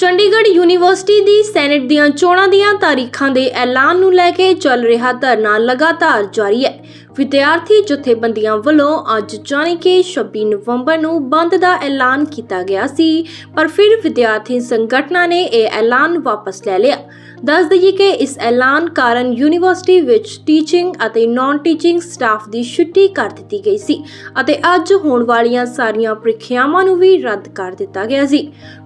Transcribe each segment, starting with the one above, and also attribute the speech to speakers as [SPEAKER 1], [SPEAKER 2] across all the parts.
[SPEAKER 1] Chandigarh university ਦੀ senate ਦੀਆਂ ਚੋਣਾਂ ਦੀਆਂ ਤਾਰੀਖਾਂ ਦੇ ਐਲਾਨ ਨੂੰ ਲੈ ਕੇ ਚੱਲ ਰਿਹਾ ਧਰਨਾ ਲਗਾਤਾਰ ਜਾਰੀ ਹੈ। ਵਿਦਿਆਰਥੀ ਜਥੇਬੰਦੀਆਂ ਵੱਲੋਂ ਅੱਜ ਜਾਣੀ ਕਿ 26 ਨਵੰਬਰ ਨੂੰ ਬੰਦ ਦਾ ਐਲਾਨ ਕੀਤਾ ਗਿਆ ਸੀ, ਪਰ ਫਿਰ ਵਿਦਿਆਰਥੀ ਸੰਗਠਨਾਂ ਨੇ ਇਹ ਐਲਾਨ ਵਾਪਸ ਲੈ ਲਿਆ। ਦੱਸ ਦਈਏ ਕਿ ਇਸ ਐਲਾਨ ਕਾਰਨ ਯੂਨੀਵਰਸਿਟੀ ਵਿੱਚ ਟੀਚਿੰਗ ਅਤੇ ਨਾਨ ਟੀਚਿੰਗ ਸਟਾਫ ਦੀ ਛੁੱਟੀ ਕਰ ਦਿੱਤੀ ਗਈ ਸੀ ਅਤੇ ਅੱਜ ਹੋਣ ਵਾਲੀਆਂ ਸਾਰੀਆਂ ਪ੍ਰੀਖਿਆਵਾਂ ਨੂੰ ਵੀ ਰੱਦ ਕਰ ਦਿੱਤਾ ਗਿਆ ਸੀ।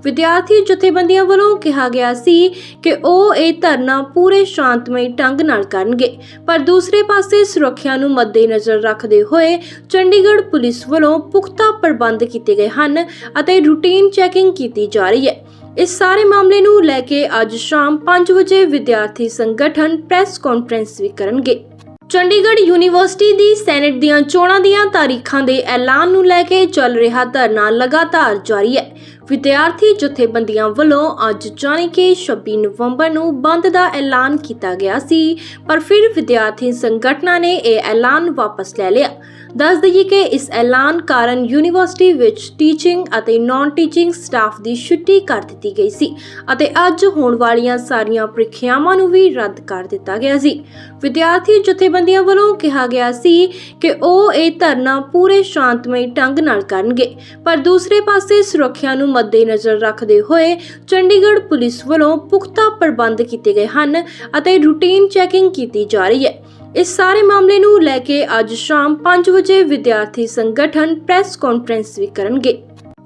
[SPEAKER 1] ਵਿਦਿਆਰਥੀ ਜਥੇਬੰਦੀਆਂ ਵੱਲੋਂ ਕਿਹਾ ਗਿਆ ਸੀ ਕਿ ਉਹ ਇਹ ਧਰਨਾ ਪੂਰੇ ਸ਼ਾਂਤਮਈ ਢੰਗ ਨਾਲ ਕਰਨਗੇ, ਪਰ ਦੂਸਰੇ ਪਾਸੇ ਸੁਰੱਖਿਆ ਨੂੰ ਮੱਦੇਨਜ਼ਰ ਰੱਖਦੇ ਹੋਏ ਚੰਡੀਗੜ੍ਹ ਪੁਲਿਸ ਵੱਲੋਂ ਪੁਖਤਾ ਪ੍ਰਬੰਧ ਕੀਤੇ ਗਏ ਹਨ ਅਤੇ ਰੂਟੀਨ ਚੈਕਿੰਗ ਕੀਤੀ ਜਾ ਰਹੀ ਹੈ। ਇਸ ਸਾਰੇ ਮਾਮਲੇ ਨੂੰ ਲੈ ਕੇ ਅੱਜ ਸ਼ਾਮ 5 ਵਜੇ ਵਿਦਿਆਰਥੀ ਸੰਗਠਨ ਪ੍ਰੈਸ ਕਾਨਫਰੰਸ ਵੀ ਕਰਨਗੇ। ਚੰਡੀਗੜ੍ਹ ਯੂਨੀਵਰਸਿਟੀ ਦੀ ਸੈਨੇਟ ਦੀਆਂ ਚੋਣਾਂ ਦੀਆਂ ਤਾਰੀਖਾਂ ਦੇ ਐਲਾਨ ਨੂੰ ਲੈ ਕੇ ਚੱਲ ਰਿਹਾ ਧਰਨਾ ਲਗਾਤਾਰ ਜਾਰੀ ਹੈ। ਵਿਦਿਆਰਥੀ ਜਥੇਬੰਦੀਆਂ ਵੱਲੋਂ ਅੱਜ ਜਾਣੀ ਕਿ 26 ਨਵੰਬਰ ਨੂੰ ਬੰਦ ਦਾ ਐਲਾਨ ਕੀਤਾ ਗਿਆ ਸੀ, ਪਰ ਫਿਰ ਵਿਦਿਆਰਥੀ ਸੰਗਠਨਾਂ ਨੇ ਇਹ ਐਲਾਨ ਵਾਪਸ ਲੈ ਲਿਆ। ਦੱਸ ਦਈਏ ਕਿ ਇਸ ਐਲਾਨ ਕਾਰਨ ਯੂਨੀਵਰਸਿਟੀ ਵਿੱਚ ਟੀਚਿੰਗ ਅਤੇ ਨਾਨ ਟੀਚਿੰਗ ਸਟਾਫ ਦੀ ਛੁੱਟੀ ਕਰ ਦਿੱਤੀ ਗਈ ਸੀ ਅਤੇ ਅੱਜ ਹੋਣ ਵਾਲੀਆਂ ਸਾਰੀਆਂ ਪ੍ਰੀਖਿਆਵਾਂ ਨੂੰ ਵੀ ਰੱਦ ਕਰ ਦਿੱਤਾ ਗਿਆ ਸੀ। ਵਿਦਿਆਰਥੀ ਜਥੇਬੰਦੀਆਂ ਵੱਲੋਂ ਕਿਹਾ ਗਿਆ ਸੀ ਕਿ ਉਹ ਇਹ ਧਰਨਾ ਪੂਰੇ ਸ਼ਾਂਤਮਈ ਢੰਗ ਨਾਲ ਕਰਨਗੇ, ਪਰ ਦੂਸਰੇ ਪਾਸੇ ਸੁਰੱਖਿਆ ਨੂੰ ਮੱਦੇਨਜ਼ਰ ਰੱਖਦੇ ਹੋਏ ਚੰਡੀਗੜ੍ਹ ਪੁਲਿਸ ਵੱਲੋਂ ਪੁਖਤਾ ਪ੍ਰਬੰਧ ਕੀਤੇ ਗਏ ਹਨ ਅਤੇ ਰੂਟੀਨ ਚੈਕਿੰਗ ਕੀਤੀ ਜਾ ਰਹੀ ਹੈ। ਇਸ ਸਾਰੇ ਮਾਮਲੇ ਨੂੰ ਲੈ ਕੇ ਅੱਜ ਸ਼ਾਮ 5 ਵਜੇ ਵਿਦਿਆਰਥੀ ਸੰਗਠਨ ਪ੍ਰੈਸ ਕਾਨਫਰੰਸ ਵੀ ਕਰਨਗੇ।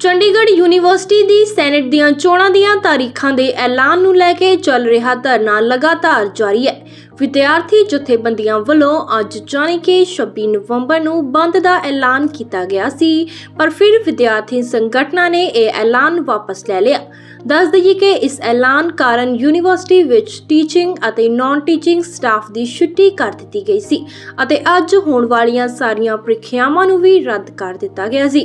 [SPEAKER 1] ਚੰਡੀਗੜ੍ਹ ਯੂਨੀਵਰਸਿਟੀ ਦੀ ਸੈਨੇਟ ਦੀਆਂ ਚੋਣਾਂ ਦੀਆਂ ਤਾਰੀਖਾਂ ਦੇ ਐਲਾਨ ਨੂੰ ਲੈ ਕੇ ਚੱਲ ਰਿਹਾ ਧਰਨਾ ਲਗਾਤਾਰ ਜਾਰੀ ਹੈ। ਵਿਦਿਆਰਥੀ ਜਥੇਬੰਦੀਆਂ ਵੱਲੋਂ ਅੱਜ ਜਾਣੀ ਕਿ 26 ਨਵੰਬਰ ਨੂੰ ਬੰਦ ਦਾ ਐਲਾਨ ਕੀਤਾ ਗਿਆ ਸੀ, ਪਰ ਫਿਰ ਵਿਦਿਆਰਥੀ ਸੰਗਠਨਾਂ ਨੇ ਇਹ ਐਲਾਨ ਵਾਪਸ ਲੈ ਲਿਆ। ਦੱਸ ਦਈਏ ਕਿ ਇਸ ਐਲਾਨ ਕਾਰਨ ਯੂਨੀਵਰਸਿਟੀ ਵਿੱਚ ਟੀਚਿੰਗ ਅਤੇ ਨਾਨ ਟੀਚਿੰਗ ਸਟਾਫ ਦੀ ਛੁੱਟੀ ਕਰ ਦਿੱਤੀ ਗਈ ਸੀ ਅਤੇ ਅੱਜ ਹੋਣ ਵਾਲੀਆਂ ਸਾਰੀਆਂ ਪ੍ਰੀਖਿਆਵਾਂ ਨੂੰ ਵੀ ਰੱਦ ਕਰ ਦਿੱਤਾ ਗਿਆ ਸੀ।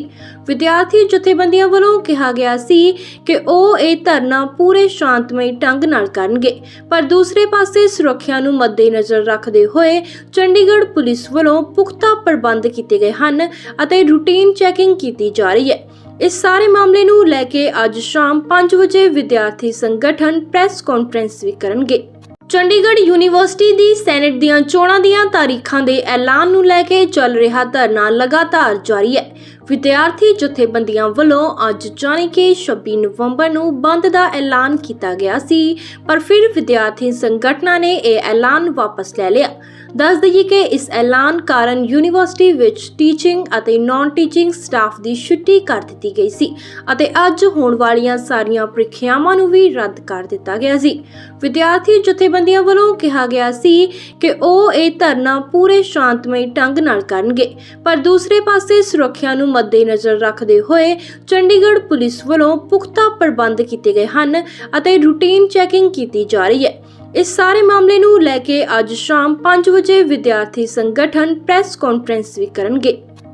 [SPEAKER 1] ਵਿਦਿਆਰਥੀ ਜਥੇਬੰਦੀਆਂ ਵੱਲੋਂ ਕਿਹਾ ਗਿਆ ਸੀ ਕਿ ਉਹ ਇਹ ਧਰਨਾ ਪੂਰੇ ਸ਼ਾਂਤਮਈ ਢੰਗ ਨਾਲ ਕਰਨਗੇ। ਪਰ ਦੂਸਰੇ ਪਾਸੇ ਸੁਰੱਖਿਆ ਨੂੰ ਮੱਦੇਨਜ਼ਰ ਰੱਖਦੇ ਹੋਏ ਚੰਡੀਗੜ੍ਹ ਪੁਲਿਸ ਵੱਲੋਂ ਪੁਖਤਾ ਪ੍ਰਬੰਧ ਕੀਤੇ ਗਏ ਹਨ ਅਤੇ ਰੂਟੀਨ ਚੈਕਿੰਗ ਕੀਤੀ ਜਾ ਰਹੀ ਹੈ। ਇਸ ਸਾਰੇ ਮਾਮਲੇ ਨੂੰ ਲੈ ਕੇ ਅੱਜ ਸ਼ਾਮ 5 ਵਜੇ ਵਿਦਿਆਰਥੀ ਸੰਗਠਨ ਪ੍ਰੈਸ ਕਾਨਫਰੰਸ ਵੀ ਕਰਨਗੇ। ਚੰਡੀਗੜ੍ਹ ਯੂਨੀਵਰਸਿਟੀ ਦੀ ਸੈਨੇਟ ਦੀਆਂ ਚੋਣਾਂ ਦੀਆਂ ਤਾਰੀਖਾਂ ਦੇ ਐਲਾਨ ਨੂੰ ਲੈ ਕੇ ਚੱਲ ਰਿਹਾ ਧਰਨਾ ਲਗਾਤਾਰ ਜਾਰੀ ਹੈ। ਵਿਦਿਆਰਥੀ ਜਥੇਬੰਦੀਆਂ ਵੱਲੋਂ ਅੱਜ ਜਾਣੀ ਕਿ 26 ਨਵੰਬਰ ਨੂੰ ਬੰਦ ਦਾ ਐਲਾਨ ਕੀਤਾ ਗਿਆ ਸੀ, ਪਰ ਫਿਰ ਵਿਦਿਆਰਥੀ ਸੰਗਠਨਾਂ ਨੇ ਇਹ ਐਲਾਨ ਵਾਪਸ ਲੈ ਲਿਆ। ਦੱਸ ਦਈਏ ਕਿ ਇਸ ਐਲਾਨ ਕਾਰਨ ਯੂਨੀਵਰਸਿਟੀ ਵਿੱਚ ਟੀਚਿੰਗ ਅਤੇ ਨਾਨ ਟੀਚਿੰਗ ਸਟਾਫ ਦੀ ਛੁੱਟੀ ਕਰ ਦਿੱਤੀ ਗਈ ਸੀ ਅਤੇ ਅੱਜ ਹੋਣ ਵਾਲੀਆਂ ਸਾਰੀਆਂ ਪ੍ਰੀਖਿਆਵਾਂ ਨੂੰ ਵੀ ਰੱਦ ਕਰ ਦਿੱਤਾ ਗਿਆ ਸੀ। ਵਿਦਿਆਰਥੀ ਜਥੇਬੰਦੀਆਂ ਵੱਲੋਂ ਕਿਹਾ ਗਿਆ ਸੀ ਕਿ ਉਹ ਇਹ ਧਰਨਾ ਪੂਰੇ ਸ਼ਾਂਤਮਈ ਢੰਗ ਨਾਲ ਕਰਨਗੇ, ਪਰ ਦੂਸਰੇ ਪਾਸੇ ਸੁਰੱਖਿਆ ਨੂੰ ਮੱਦੇਨਜ਼ਰ ਰੱਖਦੇ ਹੋਏ ਚੰਡੀਗੜ੍ਹ ਪੁਲਿਸ ਵੱਲੋਂ ਪੁਖਤਾ ਪ੍ਰਬੰਧ ਕੀਤੇ ਗਏ ਹਨ ਅਤੇ ਰੂਟੀਨ ਚੈਕਿੰਗ ਕੀਤੀ ਜਾ ਰਹੀ ਹੈ। ਇਸ ਸਾਰੇ ਮਾਮਲੇ ਨੂੰ ਲੈ ਕੇ ਅੱਜ ਸ਼ਾਮ 5 ਵਜੇ ਵਿਦਿਆਰਥੀ ਸੰਗਠਨ ਪ੍ਰੈਸ ਕਾਨਫਰੰਸ ਵੀ ਕਰਨਗੇ।